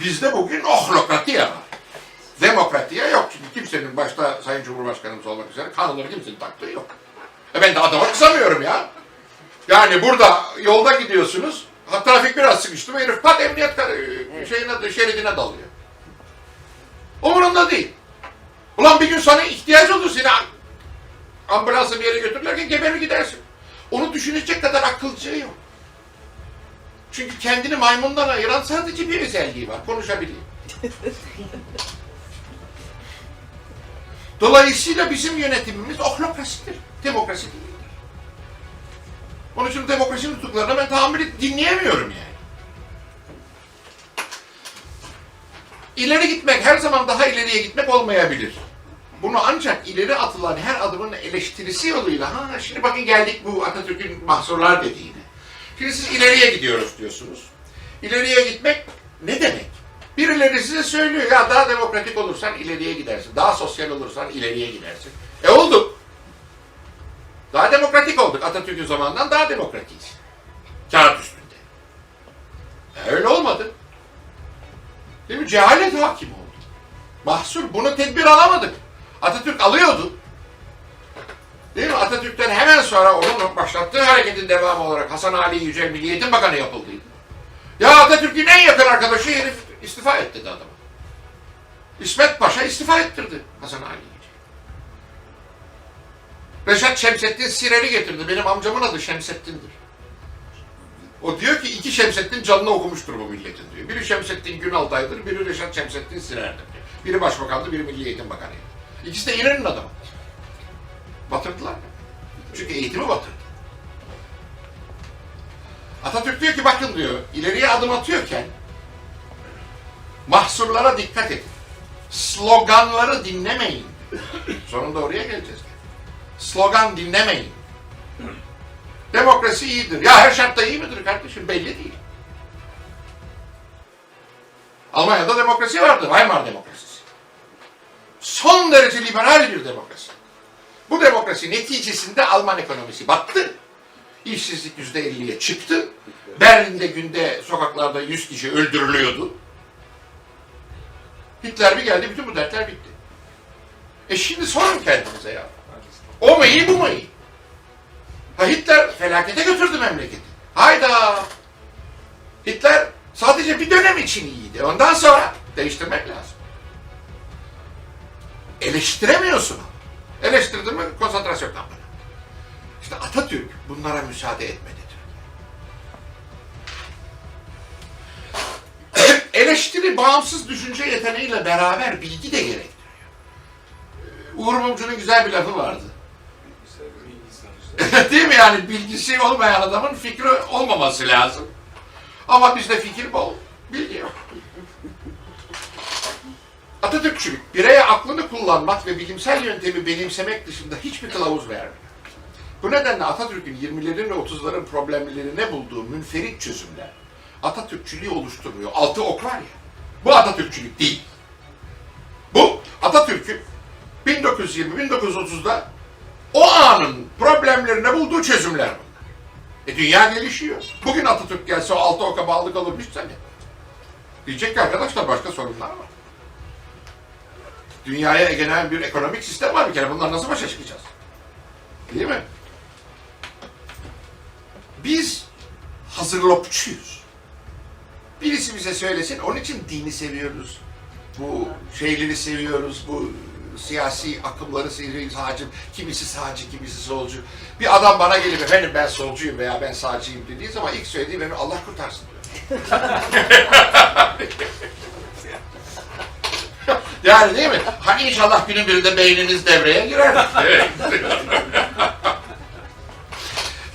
Bizde bugün ohlokratiya var. Demokratiya yok. Çünkü kimsenin başta Sayın Cumhurbaşkanımız olmak üzere kanunları kimsenin taktığı yok. E ben de adama kısamıyorum ya. Yani burada yolda gidiyorsunuz. Trafik biraz sıkıştı. Herif pat emniyet kar- şeyine, şeridine dalıyor. Umurunda değil. Ulan bir gün sana ihtiyaç olur seni ambulansla bir yere götürürlerken geberir gidersin. Onu düşünecek kadar akılcı yok. Çünkü kendini maymundan ayıran sadece bir özelliği var. Konuşabiliyor. Dolayısıyla bizim yönetimimiz ohlokrasidir. Demokrasi değildir. Onun için demokrasi nutuklarına ben tahammül dinleyemiyorum yani. İleri gitmek her zaman daha ileriye gitmek olmayabilir. Bunu ancak ileri atılan her adımın eleştirisi yoluyla, ha şimdi bakın geldik bu Atatürk'ün mahsurlar dediğine. Şimdi siz ileriye gidiyoruz diyorsunuz. İleriye gitmek ne demek? Birileri size söylüyor ya daha demokratik olursan ileriye gidersin. Daha sosyal olursan ileriye gidersin. E olduk. Daha demokratik olduk. Atatürk'ün zamanından daha demokratiyiz. Kağıt üstünde. E öyle olmadı. Değil mi? Cehalet hakim oldu. Mahsur. Bunu tedbir alamadık. Atatürk alıyordu. Değil mi? Atatürk'ten hemen sonra onun başlattığı hareketin devamı olarak Hasan Ali Yücel Milli Eğitim Bakanı yapıldıydı. Ya Atatürk'ün en yakın arkadaşı herif istifa etti dedi adam. İsmet Paşa istifa ettirdi Hasan Ali Yücel. Reşat Şemsettin Sirer'i getirdi. Benim amcamın adı Şemsettin'dir. O diyor ki iki Şemsettin canını okumuştur bu milletin diyor. Biri Şemsettin Günaltay'dır, biri Reşat Şemsettin Sirer'dir diyor. Biri başbakandı, biri Milli Eğitim Bakanıydı. İkisi de İnönü'nün adamı. Batırdılar. Çünkü eğitimi batırdı. Atatürk diyor ki bakın diyor, ileriye adım atıyorken mahsurlara dikkat edin. Sloganları dinlemeyin. Sonunda oraya geleceğiz. Slogan dinlemeyin. Demokrasi iyidir. Ya her şartta iyi midir kardeşim? Belli değil. Almanya'da demokrasi vardı. Weimar demokrasisi. Son derece liberal bir demokrasi. Bu demokrasi neticesinde Alman ekonomisi battı. İşsizlik yüzde elliye çıktı. Berlin'de günde sokaklarda 100 kişi öldürülüyordu. Hitler bir geldi, bütün bu dertler bitti. E şimdi sorun kendinize ya. O mu iyi, bu mu iyi? Ha Hitler felakete götürdü memleketi. Hayda! Hitler sadece bir dönem için iyiydi. Ondan sonra değiştirmek lazım. Eleştiremiyorsun. Eleştirdin mi konsantrasyon kampı. İşte Atatürk bunlara müsaade etmedi. Eleştiri bağımsız düşünce yeteneğiyle beraber bilgi de gerektiriyor. Uğur Mumcu'nun güzel bir lafı vardı. Değil mi yani bilgisi olmayan adamın fikri olmaması lazım. Ama bizde fikir bol, bilgi yok. Atatürkçülük, bireye aklını kullanmak ve bilimsel yöntemi benimsemek dışında hiçbir kılavuz vermiyor. Bu nedenle Atatürk'ün 20'lerin ve 30'ların problemlerine bulduğu münferit çözümler Atatürkçülüğü oluşturmuyor. Altı ok var ya, bu Atatürkçülük değil. Bu Atatürk'ün 1920-1930'da o anın problemlerine bulduğu çözümler bunlar. E dünya gelişiyor. Bugün Atatürk gelse o altı oka bağlı kalır bir sene. Diyecek ki arkadaşlar başka sorunlar var. Dünyaya egemen bir ekonomik sistem var bir kere. Bunlar nasıl başa çıkacağız? Değil mi? Biz hazırlopçuyuz. Birisi bize söylesin, onun için dini seviyoruz. Bu şeyleri seviyoruz, bu siyasi akımları seviyoruz, sağcı, kimisi sağcı, kimisi solcu. Bir adam bana gelip efendim ben solcuyum veya ben sağcıyım dediği zaman ilk söylediği benim Allah kurtarsın diyor. yani değil mi? Ha inşallah günün birinde beyniniz devreye girer. Evet.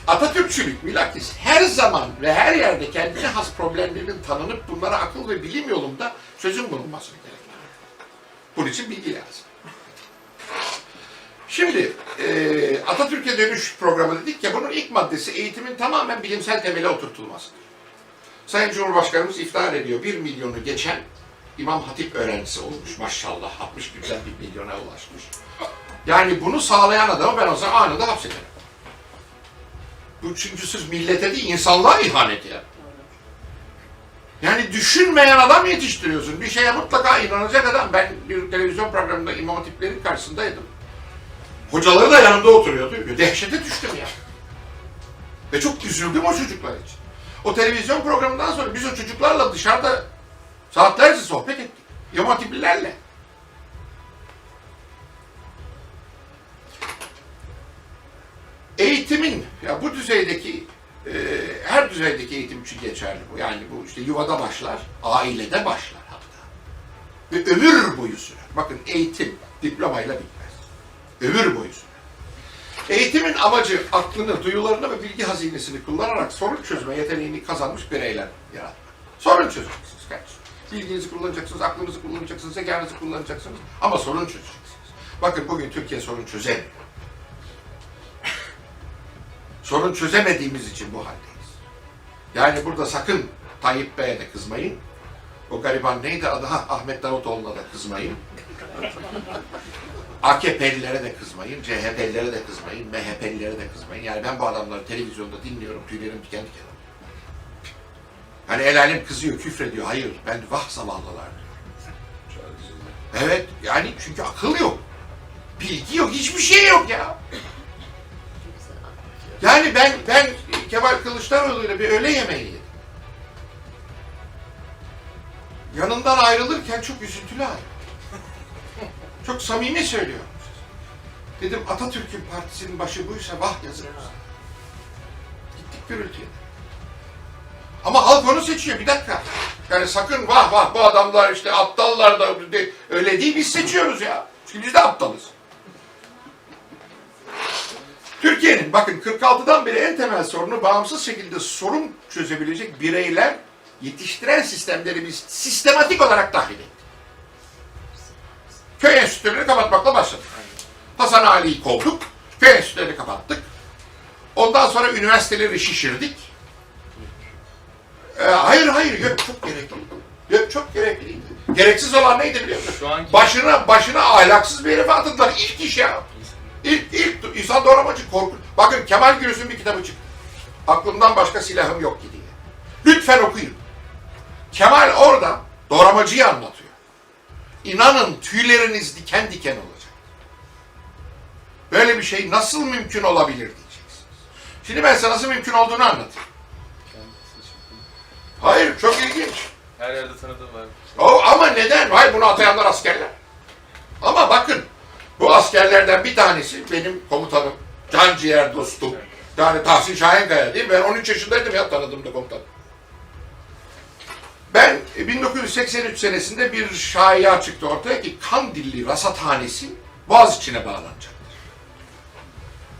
Atatürkçülük bilakis her zaman ve her yerde kendine has problemlerin tanınıp bunlara akıl ve bilim yolunda çözüm bulunmasını gerektirir. Bunun için bilgi lazım. Şimdi e, Atatürk'e dönüş programı dedik ya bunun ilk maddesi eğitimin tamamen bilimsel temele oturtulmasıdır. Sayın Cumhurbaşkanımız iftihar ediyor. Bir milyonu geçen İmam Hatip öğrencisi olmuş maşallah. 60 günden bir milyona ulaşmış. Yani bunu sağlayan adamı ben o zaman anında hapsederim. Bu çünkü siz millete değil insanlığa ihanet ya. Yani düşünmeyen adam yetiştiriyorsun. Bir şeye mutlaka inanacak adam. Ben bir televizyon programında imam hatiplerin karşısındaydım. Hocaları da yanımda oturuyordu. Dehşete düştüm ya. Ve çok üzüldüm o çocuklar için. O televizyon programından sonra biz o çocuklarla dışarıda saatlerce sohbet ettik. İmam hatiplilerle. Eğitimin, ya bu düzeydeki, e, her düzeydeki eğitim için geçerli bu. Yani bu işte yuvada başlar, ailede başlar hatta. Ve ömür boyu sürer. Bakın eğitim diplomayla bitmez. Ömür boyu sürer. Eğitimin amacı aklını, duyularını ve bilgi hazinesini kullanarak sorun çözme yeteneğini kazanmış bireyler yaratmak. Sorun çözeceksiniz kardeşim. Bilginizi kullanacaksınız, aklınızı kullanacaksınız, zekanızı kullanacaksınız ama sorun çözeceksiniz. Bakın bugün Türkiye sorun çözemiyor. sorun çözemediğimiz için bu haldeyiz. Yani burada sakın Tayyip Bey'e de kızmayın. O gariban neydi adı? Ha, Ahmet Davutoğlu'na da kızmayın. AKP'lilere de kızmayın, CHP'lilere de kızmayın, MHP'lilere de kızmayın. Yani ben bu adamları televizyonda dinliyorum, tüylerim diken diken. Hani el alem kızıyor, küfrediyor. Hayır, ben vah zavallılar. Evet, yani çünkü akıl yok. Bilgi yok, hiçbir şey yok ya. Yani ben ben Kemal Kılıçdaroğlu'yla bir öğle yemeği yedim. Yanından ayrılırken çok üzüntülü ayrıldım. Çok samimi söylüyorum. size. Dedim Atatürk'ün partisinin başı buysa vah yazık. Gittik gürültüye. Ama halk onu seçiyor bir dakika. Yani sakın vah vah bu adamlar işte aptallar da öyle değil biz seçiyoruz ya. Çünkü biz de aptalız. Türkiye'nin bakın 46'dan beri en temel sorunu bağımsız şekilde sorun çözebilecek bireyler yetiştiren sistemlerimiz sistematik olarak dahil etti. Köy enstitülerini kapatmakla başladık. Hasan Ali'yi kovduk, köy enstitülerini kapattık. Ondan sonra üniversiteleri şişirdik. Ee, hayır hayır, yok çok gerekliydi. Yok çok gerekliydi. Gereksiz olan neydi biliyor musun? Şu anki- Başına, başına ahlaksız bir herife atıldılar. İlk iş ya. İlk, ilk İhsan Doğramacı korku. Bakın Kemal Gürüz'ün bir kitabı çıktı. Aklımdan başka silahım yok ki diye. Lütfen okuyun. Kemal orada doğramacıyı anlatıyor. İnanın tüyleriniz diken diken olacak. Böyle bir şey nasıl mümkün olabilir diyeceksiniz. Şimdi ben sana nasıl mümkün olduğunu anlatayım. Hayır çok ilginç. Her yerde tanıdığım var. O, ama neden? Hayır bunu atayanlar askerler. Ama bakın bu askerlerden bir tanesi benim komutanım. Can ciğer dostum. Yani Tahsin Şahinkaya değil mi? Ben 13 yaşındaydım ya tanıdığımda komutan. Ben e, 1983 senesinde bir şaya çıktı ortaya ki Kandilli rasathanesi Boğaziçi'ne bağlanacaktır.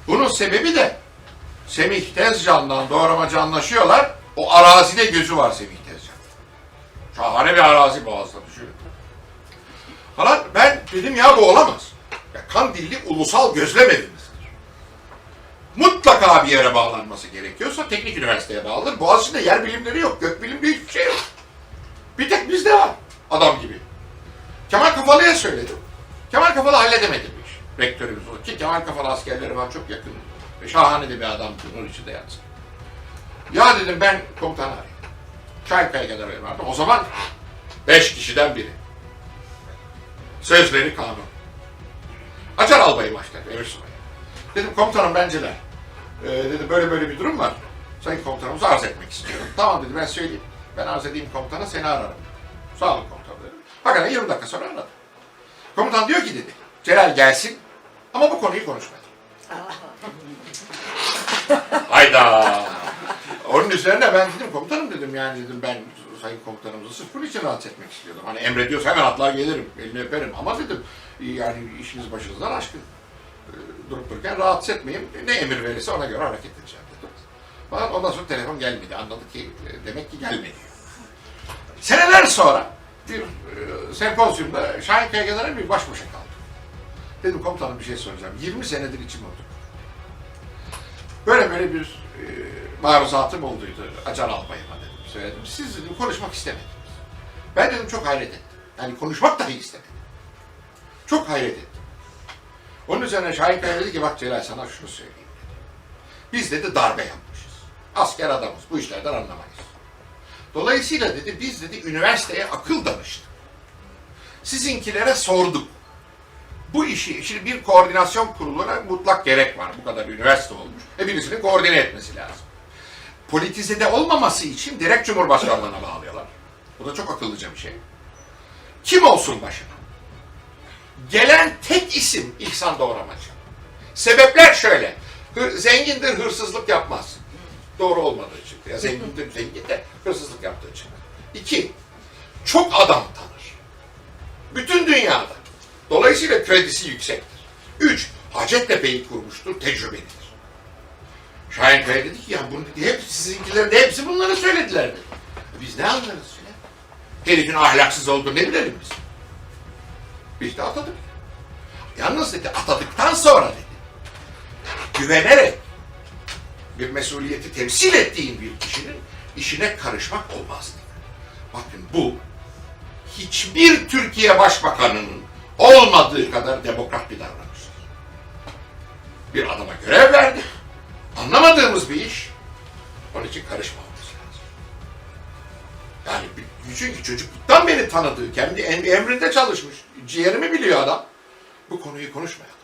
Bunun sebebi de Semih Tezcan'la doğramacı anlaşıyorlar. O arazide gözü var Semih Tezcan. Şahane bir arazi boğazda düşünün. Falan ben dedim ya bu olamaz. Ya Kandilli ulusal gözlem evimizdir. Mutlaka bir yere bağlanması gerekiyorsa teknik üniversiteye bağlanır. Boğaziçi'nde yer bilimleri yok, gök bilimde hiçbir şey yok. Bir tek bizde var adam gibi. Kemal Kafalı'ya söyledim. Kemal Kafalı halledemedi bu işi. Rektörümüz o. Ki Kemal Kafalı askerleri var çok yakın. Şahane de bir adam. Nur içinde yatsın. Ya dedim ben komutanı arayayım. Çaykaya kadar vardı. O zaman beş kişiden biri. Sözleri kanun. Açar albayı başlar, emir subayı. Dedim komutanım benciler. Ee, dedi böyle böyle bir durum var. Sayın komutanımızı arz etmek istiyorum. tamam dedi ben söyleyeyim. Ben arz edeyim komutana seni ararım. Sağ olun komutanım dedim. Hakikaten 20 dakika sonra aradım. Komutan diyor ki dedi. Celal gelsin ama bu konuyu konuşma. Hayda. Onun üzerine ben dedim komutanım dedim yani dedim ben sayın komutanımızı sırf bunun için rahatsız etmek istiyordum. Hani emrediyorsa hemen atlar gelirim, elini öperim ama dedim yani işiniz başınızdan aşkın. Ee, Durup dururken rahatsız etmeyeyim. Ne emir verirse ona göre hareket edeceğim dedim. Fakat ondan sonra telefon gelmedi. Anladık ki e, demek ki gelmedi. Seneler sonra bir e, sempozyumda Şahinkaya General bir baş başa kaldı. Dedim komutanım bir şey soracağım. 20 senedir içim oldu. Böyle böyle bir e, maruzatım olduydu Acar Albayıma dedim. Söyledim. Siz dedim konuşmak istemediniz. Ben dedim çok hayret ettim. Yani konuşmak dahi istemedim. Çok hayret ettim. Onun üzerine Şahin Kaya dedi ki bak Celal sana şunu söyleyeyim dedi. Biz dedi darbe yapmışız. Asker adamız. Bu işlerden anlamayız. Dolayısıyla dedi biz dedi üniversiteye akıl danıştık. Sizinkilere sorduk. Bu işi, şimdi bir koordinasyon kuruluna mutlak gerek var. Bu kadar üniversite olmuş. Birisinin koordine etmesi lazım. Politizede olmaması için direkt Cumhurbaşkanlığına bağlıyorlar. Bu da çok akıllıca bir şey. Kim olsun başına? Gelen tek isim İhsan Doğramacı. Sebepler şöyle. Hır, zengindir, hırsızlık yapmaz. Doğru olmadığı çıktı. Ya zengindir, zengin de hırsızlık yaptığı çıktı. İki, çok adam tanır. Bütün dünyada. Dolayısıyla kredisi yüksektir. Üç, Hacettepe'yi kurmuştur, tecrübelidir. Şahin Kaya dedi ki ya bunu hep sizinkilerin hepsi bunları söylediler dedi. Biz ne anlarız ya? Herifin ahlaksız olduğunu ne bilelim biz? Biz de atadık. Yalnız dedi atadıktan sonra dedi güvenerek bir mesuliyeti temsil ettiğin bir kişinin işine karışmak olmaz dedi. Bakın bu hiçbir Türkiye Başbakanı'nın olmadığı kadar demokrat bir davranıştır. Bir adama görev verdik. Anlamadığımız bir iş. Onun için karışmamamız lazım. Yani çünkü çocukluktan beri tanıdığı, kendi em- emrinde çalışmış. Ciğerimi biliyor adam. Bu konuyu konuşmayalım.